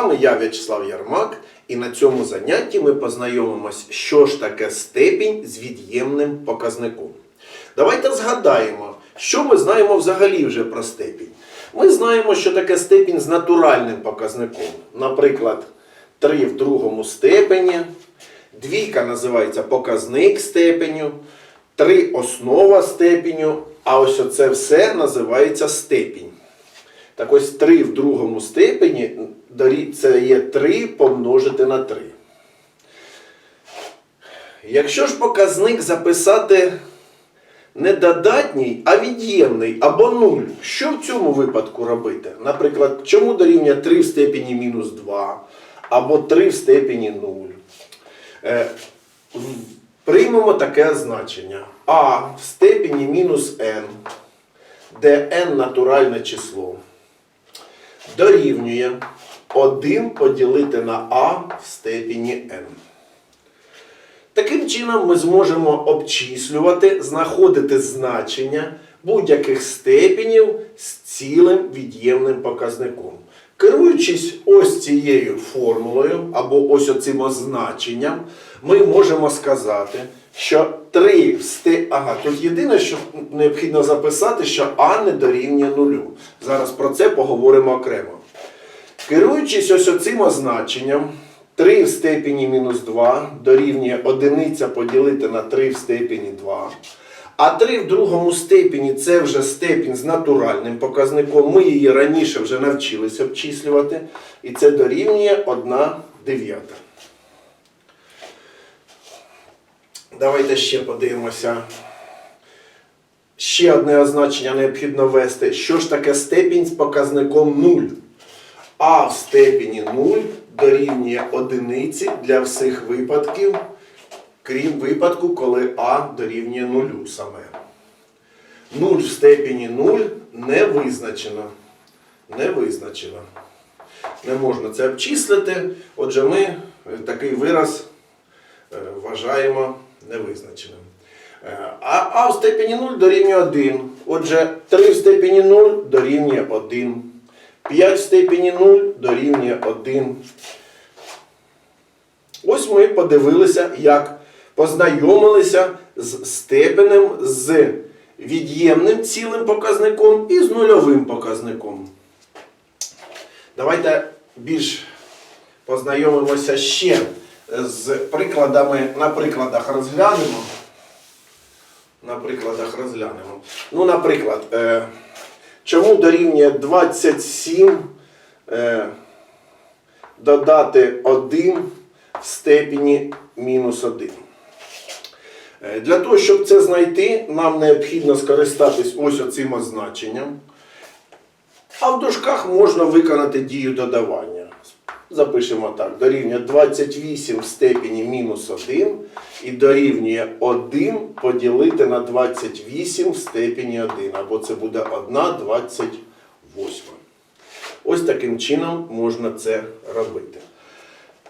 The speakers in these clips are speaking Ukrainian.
вами я В'ячеслав Ярмак, і на цьому занятті ми познайомимось, що ж таке степінь з від'ємним показником. Давайте згадаємо, що ми знаємо взагалі вже про степінь. Ми знаємо, що таке степінь з натуральним показником. Наприклад, 3 в другому степені, двійка називається показник степеню, 3 основа степеню, а ось оце все називається степінь. Так ось 3 в другому степені це є 3 помножити на 3. Якщо ж показник записати не додатній, а від'ємний або 0, що в цьому випадку робити? Наприклад, чому дорівнює 3 в степені мінус 2 або 3 в степені 0? Е, Приймемо таке значення. А в степені мінус n, де n натуральне число дорівнює 1 поділити на а в степені n. Таким чином ми зможемо обчислювати, знаходити значення будь-яких степенів з цілим від'ємним показником. Керуючись ось цією формулою або ось оцим означенням, ми можемо сказати, що 3 в сте... Ага, тут єдине, що необхідно записати, що А не дорівнює нулю. Зараз про це поговоримо окремо. Керуючись ось оцим означенням, 3 в степені мінус 2 дорівнює 1 поділити на 3 в степені 2. А 3 в другому степені це вже степінь з натуральним показником. Ми її раніше вже навчилися обчислювати. І це дорівнює 1 дев'ята. Давайте ще подивимося. Ще одне означення необхідно ввести. Що ж таке степінь з показником 0? А в степені 0 дорівнює одиниці для всіх випадків, крім випадку, коли А дорівнює 0 саме. 0 в степені 0 не визначено. Не визначено. Не можна це обчислити. Отже, ми е, такий вираз е, вважаємо невизначеним. Е, А, а в степені 0 дорівнює 1. Отже, 3 в степені 0 дорівнює 1. 5 в степені 0 дорівнює 1. Ось ми подивилися, як познайомилися з степенем з від'ємним цілим показником і з нульовим показником. Давайте більш познайомимося ще з прикладами, на прикладах розглянемо. На прикладах розглянемо. Ну, наприклад, е, чому дорівнює 27 е, додати 1 в степені мінус 1. Е, Для того, щоб це знайти, нам необхідно скористатись ось оцим означенням. А в дужках можна виконати дію додавання. Запишемо так: дорівнює 28 в степені мінус 1 і дорівнює 1 поділити на 28 в степені 1. Або це буде 1 28. Ось таким чином можна це робити.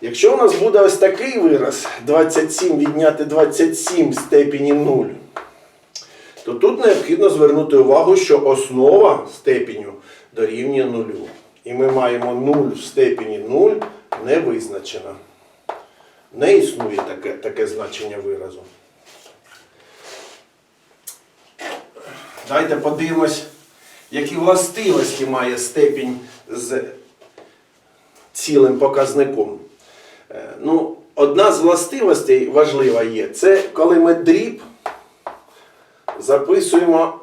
Якщо у нас буде ось такий вираз 27 відняти 27 в степені 0, то тут необхідно звернути увагу, що основа степеню дорівнює 0. І ми маємо 0 в степені 0 не визначена. Не існує таке, таке значення виразу. Давайте подивимось, які властивості має степінь з цілим показником. Е, Ну, одна з властивостей важлива є, це коли ми дріб записуємо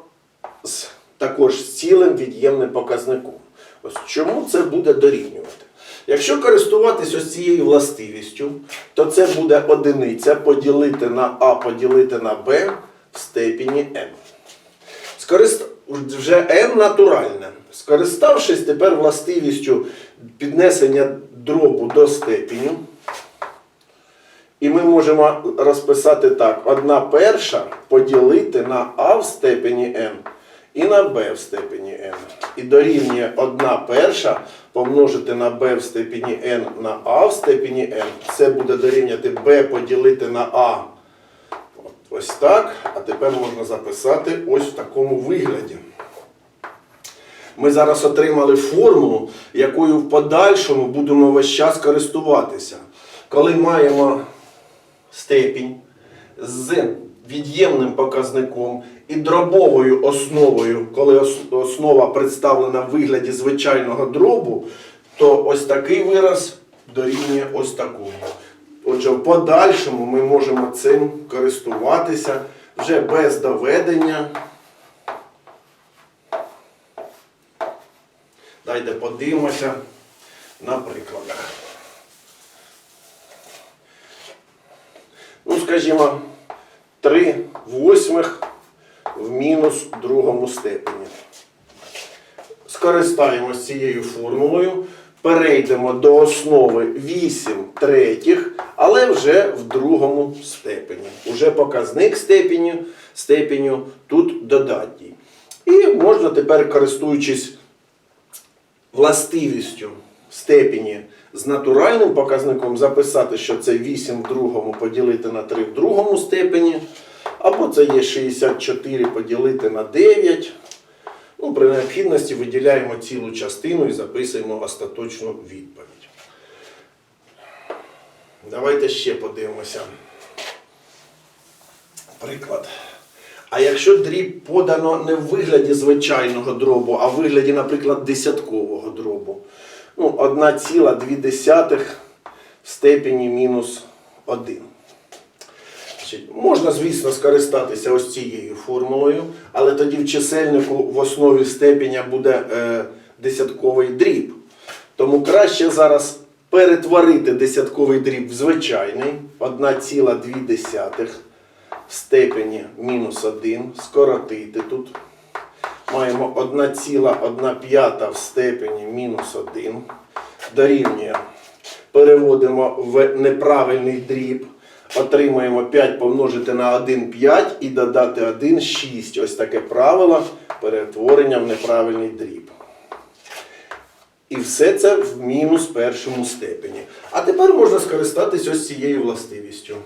з, також з цілим від'ємним показником. Ось чому це буде дорівнювати? Якщо користуватись ось цією властивістю, то це буде одиниця поділити на А поділити на Б в степені m. Скорист... Вже m натуральне. Скориставшись тепер властивістю піднесення дробу до степеню, і ми можемо розписати так: 1 перша поділити на а в степені n і на b в степені n. І дорівнює 1 перша помножити на b в степені n на а в степені n. Це буде дорівняти b поділити на а. От, ось так. А тепер можна записати ось в такому вигляді. Ми зараз отримали формулу, якою в подальшому будемо весь час користуватися. Коли маємо степінь з від'ємним показником і дробовою основою, коли основа представлена в вигляді звичайного дробу, то ось такий вираз дорівнює ось такому. Отже, в подальшому ми можемо цим користуватися вже без доведення. Дайте подивимося на прикладах. Ну, скажімо, 3 восьмих в мінус другому степені. Скористаємось цією формулою, перейдемо до основи 8 третіх, але вже в другому степені. Уже показник степеню, степеню тут додатній. І можна тепер, користуючись властивістю степені з натуральним показником записати, що це 8 в другому поділити на 3 в другому степені, або це є 64 поділити на 9. Ну, при необхідності виділяємо цілу частину і записуємо остаточну відповідь. Давайте ще подивимося. Приклад. А якщо дріб подано не в вигляді звичайного дробу, а в вигляді, наприклад, десяткового дробу. Ну, 1,2 в степені мінус 1. Значить, Можна, звісно, скористатися ось цією формулою, але тоді в чисельнику в основі степеня буде е, десятковий дріб. Тому краще зараз перетворити десятковий дріб в звичайний 1,2 в степені мінус 1, скоротити тут. Маємо 1,1 в степені мінус 1. Дорівнює. Переводимо в неправильний дріб. Отримуємо 5 помножити на 1 5 і додати 1 6. Ось таке правило перетворення в неправильний дріб. І все це в мінус першому степені. А тепер можна скористатись ось цією властивістю.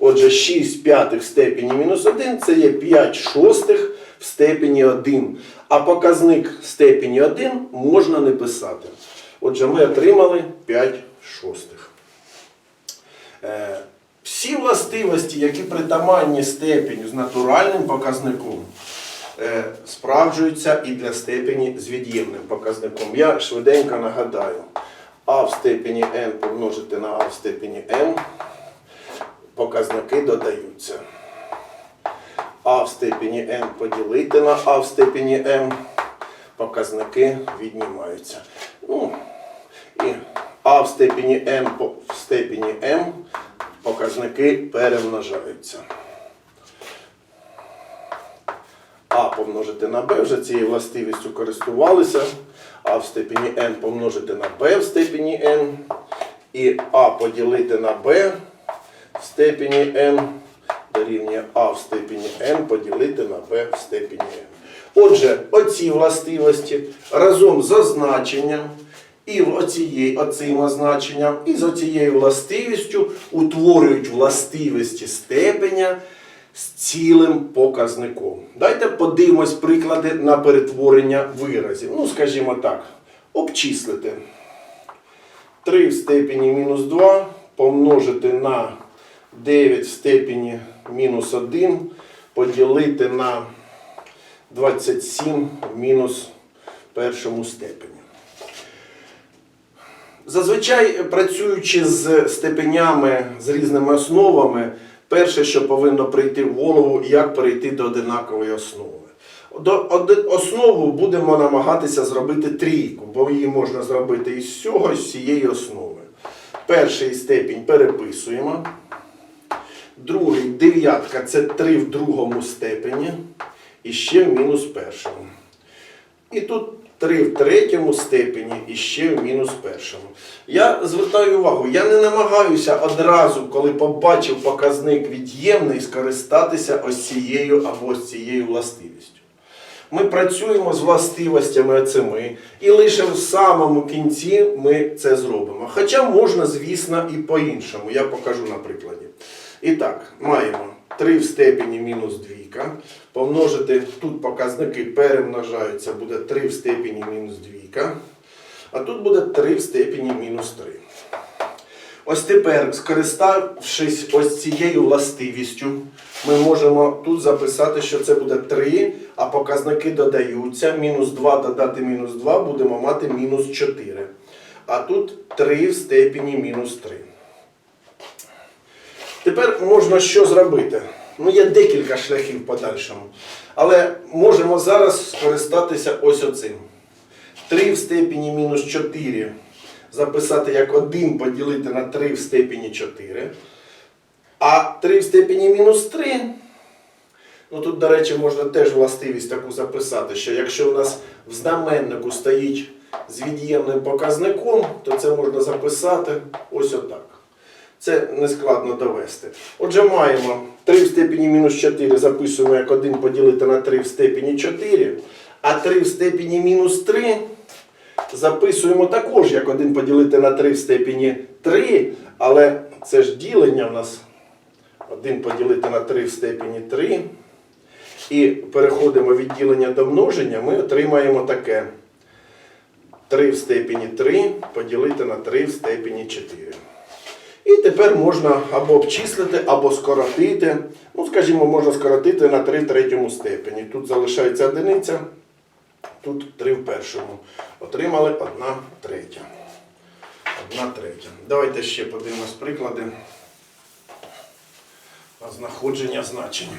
Отже, 6 п'ятих в степені мінус 1 це є 5 шостих в степені 1. А показник степені 1 можна не писати. Отже, ми отримали 5 шостих. Е, Всі властивості, які притаманні степеню з натуральним показником, е, справджуються і для степені з від'ємним показником. Я швиденько нагадаю, а в степені n помножити на а в степені n показники додаються. А в степені n поділити на а в степені m показники віднімаються. Ну, і а в степені по- в степені m показники перемножаються. А помножити на b вже цією властивістю користувалися. А в степені n помножити на b в степені n. І а поділити на b в степені n дорівнює а в степені n поділити на b в степені n. Отже, оці властивості разом з означенням і в оцієї, оцим означенням, і з оцією властивістю утворюють властивості степеня з цілим показником. Дайте подивимось приклади на перетворення виразів. Ну, скажімо так, обчислити. 3 в степені мінус 2 помножити на 9 в степені мінус 1 поділити на 27 в мінус першому степені. Зазвичай, працюючи з степенями з різними основами, перше, що повинно прийти в голову, як перейти до одинакової основи. До основу будемо намагатися зробити трійку, бо її можна зробити із цього, з цієї основи. Перший степінь переписуємо. Другий дев'ятка це 3 в другому степені. І ще в мінус першому. І тут 3 в третьому степені і ще в мінус першому. Я звертаю увагу, я не намагаюся одразу, коли побачив показник від'ємний, скористатися ось цією або ось цією властивістю. Ми працюємо з властивостями оцими, і лише в самому кінці ми це зробимо. Хоча можна, звісно, і по-іншому. Я покажу на прикладі. І так, маємо 3 в степені мінус 2 помножити, тут показники перемножаються, буде 3 в степені мінус 2. А тут буде 3 в степені мінус 3. Ось тепер, скориставшись ось цією властивістю, ми можемо тут записати, що це буде 3, а показники додаються. Мінус 2 додати мінус 2, будемо мати мінус 4. А тут 3 в степені мінус 3. Тепер можна що зробити? Ну, є декілька шляхів в подальшому. Але можемо зараз скористатися ось оцим. 3 в степені мінус 4 записати як 1 поділити на 3 в степені 4. А 3 в степені мінус 3. Ну тут, до речі, можна теж властивість таку записати, що якщо у нас в знаменнику стоїть з від'ємним показником, то це можна записати ось отак. Це не складно довести. Отже, маємо 3 в степені мінус 4 записуємо як 1 поділити на 3 в степені 4, а 3 в степені мінус 3 записуємо також як 1 поділити на 3 в степені 3, але це ж ділення в нас 1 поділити на 3 в степені 3. І переходимо від ділення до множення, ми отримаємо таке. 3 в степені 3 поділити на 3 в степені 4. І тепер можна або обчислити, або скоротити. Ну, скажімо, можна скоротити на 3 в третьому степені. Тут залишається одиниця, тут 3 в першому. Отримали 1 третя. 1 третя. Давайте ще подивимось приклади на знаходження значення.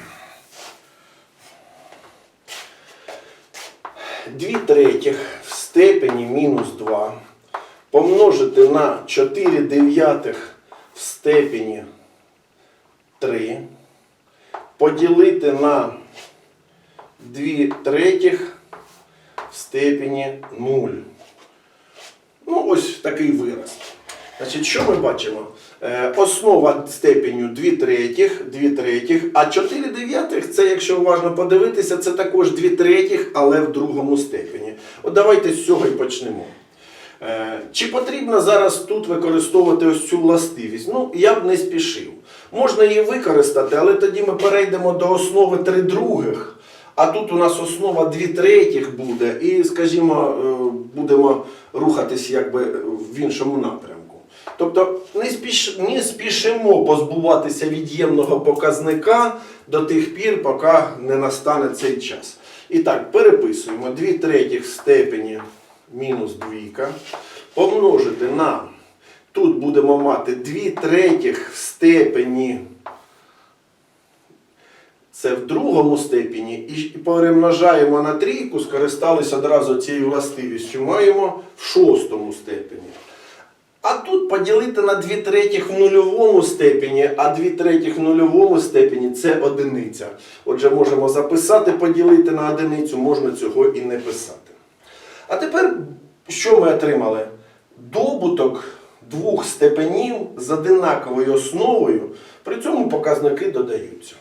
2 третіх в степені мінус 2 помножити на 4 дев'ятих в степені 3, поділити на 2 третіх в степені 0. Ну, ось такий вираз. Значить, що ми бачимо? Е, основа степеню 2 третіх, 2 третіх, а 4 дев'ятих, це, якщо уважно подивитися, це також 2 третіх, але в другому степені. От давайте з цього і почнемо. Е, Чи потрібно зараз тут використовувати ось цю властивість? Ну, я б не спішив. Можна її використати, але тоді ми перейдемо до основи 3 других. А тут у нас основа 2 третіх буде, і, скажімо, е, будемо рухатись якби в іншому напрямку. Тобто не, спіш, не спішимо позбуватися від'ємного показника до тих пір, поки не настане цей час. І так, переписуємо 2 третіх степені мінус двійка, помножити на, тут будемо мати 2 третіх в степені, це в другому степені, і перемножаємо на трійку, скористалися одразу цією властивістю, маємо в шостому степені. А тут поділити на 2 третіх в нульовому степені, а 2 третіх в нульовому степені це одиниця. Отже, можемо записати, поділити на одиницю, можна цього і не писати. А тепер що ми отримали? Добуток двох степенів з одинаковою основою, при цьому показники додаються.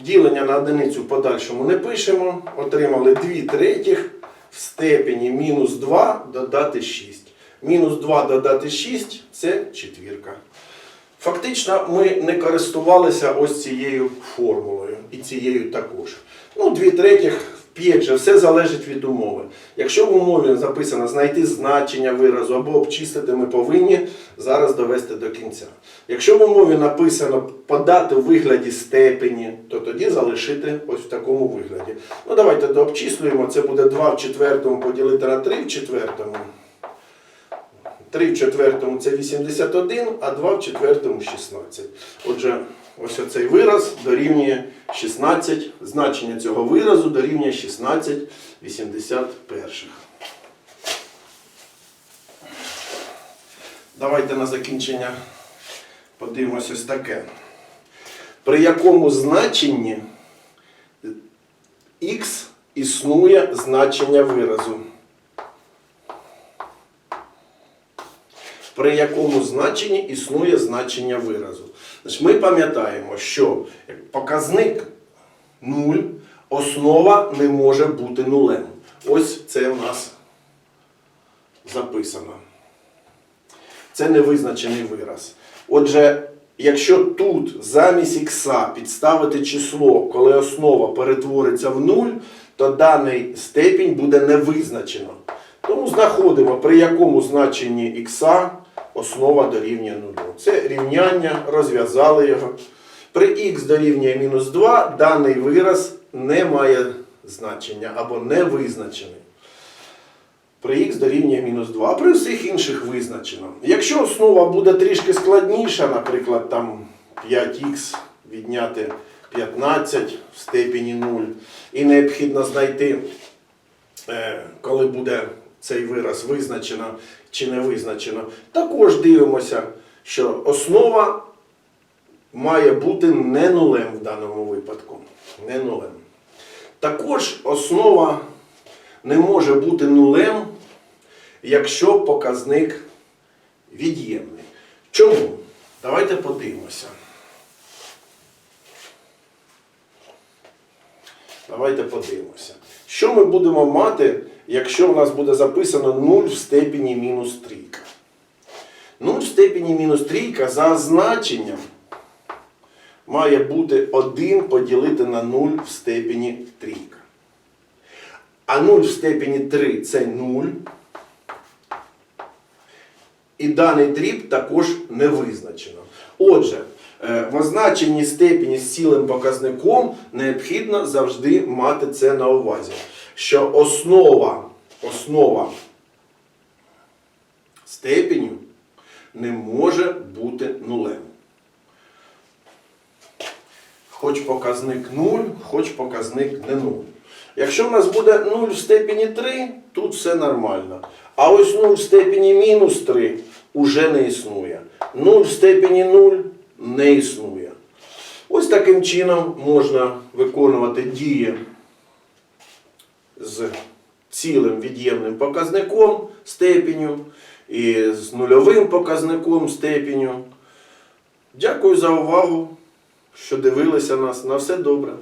Ділення на одиницю в подальшому не пишемо. Отримали 2 третіх в степені мінус 2 додати 6. Мінус 2 додати 6 це четвірка. Фактично, ми не користувалися ось цією формулою і цією також. Ну, 2 третіх, п'ять же, все залежить від умови. Якщо в умові записано знайти значення виразу або обчистити, ми повинні зараз довести до кінця. Якщо в умові написано подати у вигляді степені, то тоді залишити ось в такому вигляді. Ну, давайте дообчислюємо. Це буде 2 в четвертому поділити на 3 в четвертому. 3 в четвертому це 81, а 2 в четвертому 16. Отже, ось оцей вираз дорівнює 16, значення цього виразу дорівнює 16 81. Давайте на закінчення подивимось ось таке. При якому значенні х існує значення виразу? При якому значенні існує значення виразу. Значить, Ми пам'ятаємо, що показник 0, основа не може бути нулем. Ось це в нас записано. Це невизначений вираз. Отже, якщо тут замість ікса підставити число, коли основа перетвориться в 0, то даний степінь буде не визначено. Тому знаходимо, при якому значенні ікса основа дорівнює 0. Це рівняння, розв'язали його. При х дорівнює мінус 2 даний вираз не має значення або не визначений. При х дорівнює мінус 2, а при всіх інших визначено. Якщо основа буде трішки складніша, наприклад, там 5х відняти 15 в степені 0, і необхідно знайти, е, коли буде цей вираз визначено чи не визначено, також дивимося, що основа має бути не нулем в даному випадку. Не нулем. Також основа не може бути нулем, якщо показник від'ємний. Чому? Давайте подивимося. Давайте подивимося. Що ми будемо мати, якщо в нас буде записано 0 в степені мінус трійка? 0 в степені мінус трійка за значенням має бути 1 поділити на 0 в степені трійка. А 0 в степені 3 це 0. І даний дріб також не визначено. Отже, е, в означенні степені з цілим показником необхідно завжди мати це на увазі. Що основа, основа степеню не може бути нулем. Хоч показник 0, хоч показник не 0. Якщо в нас буде 0 в степені 3, тут все нормально. А ось 0 в степені мінус 3 уже не існує. 0 в степені 0 не існує. Ось таким чином можна виконувати дії з цілим від'ємним показником степіню і з нульовим показником степіню. Дякую за увагу, що дивилися нас. На все добре.